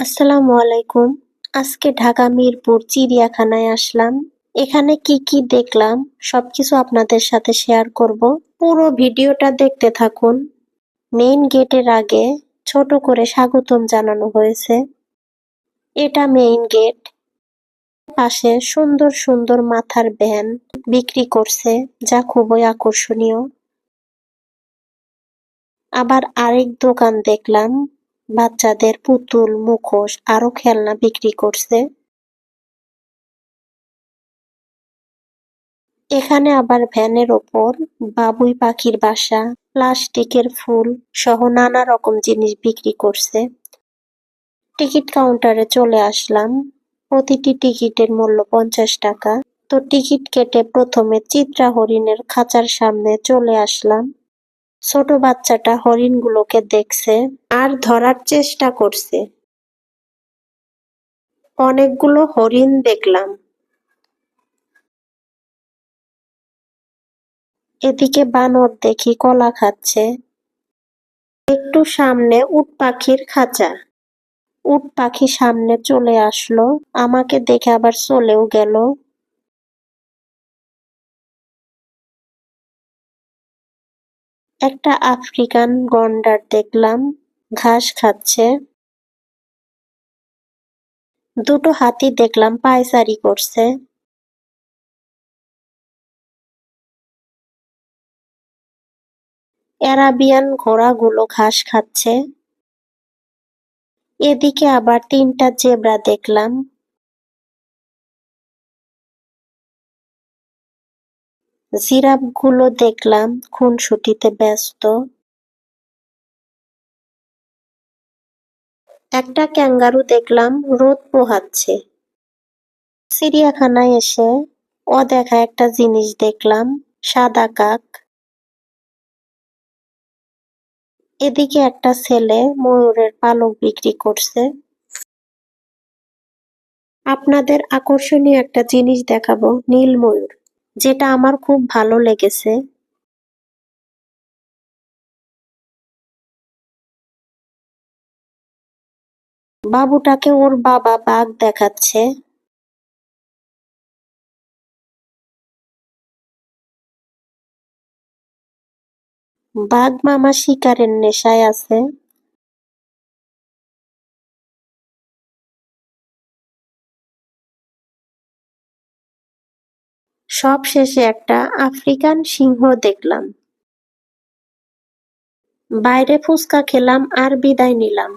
আসসালামু আলাইকুম। আজকে ঢাকা মিরপুর চিড়িয়াখানায় আসলাম। এখানে কি কি দেখলাম, সবকিছু আপনাদের সাথে শেয়ার করব। পুরো ভিডিওটা দেখতে থাকুন। মেইন গেটের আগে ছোট করে স্বাগতম জানানো হয়েছে। এটা মেইন গেট। পাশে সুন্দর সুন্দর মাথার ভ্যান বিক্রি করছে, যা খুবই আকর্ষণীয়। আবার আরেক দোকান দেখলাম বাচ্চাদের পুতুল, মুখোশ আরও খেলনা বিক্রি করছে। এখানে আবার ভ্যানের ওপর বাবুই পাখির বাসা, প্লাস্টিকের ফুল সহ নানা রকম জিনিস বিক্রি করছে। টিকিট কাউন্টারে চলে আসলাম। প্রতিটি টিকিটের মূল্য পঞ্চাশ টাকা। তো টিকিট কেটে প্রথমে চিত্রা হরিণের খাঁচার সামনে চলে আসলাম। ছোট বাচ্চাটা হরিণগুলোকে দেখছে আর ধরার চেষ্টা করছে। অনেকগুলো হরিণ দেখলাম। এদিকে বানর দেখি কলা খাচ্ছে। একটু সামনে উট পাখির খাঁচা। উট পাখি সামনে চলে আসলো, আমাকে দেখে আবার চলেও গেল। একটা আফ্রিকান গন্ডার দেখলাম, ঘাস খাচ্ছে। দুটো হাতি দেখলাম পায়চারি করছে। অ্যারাবিয়ান ঘোড়াগুলো ঘাস খাচ্ছে। এদিকে আবার তিনটা জেব্রা দেখলাম। জিরাফগুলো দেখলাম খুনসুটিতে ব্যস্ত। একটা ক্যাঙ্গারু দেখলাম রোদ পোহাচ্ছে। চিড়িয়াখানায় এসে অদেখা একটা জিনিস দেখলাম, সাদা কাক। এদিকে একটা ছেলে ময়ূরের পালক বিক্রি করছে। আপনাদের আকর্ষণীয় একটা জিনিস দেখাবো, নীল ময়ূর। যেটা আমার খুব ভালো লেগেছে। বাবুটাকে ওর বাবা বাঘ দেখাচ্ছে। বাঘ মামা শিকারের নেশায় আছে। সব শেষে একটা আফ্রিকান সিংহ দেখলাম। বাইরে ফুচকা খেলাম আর বিদায় নিলাম।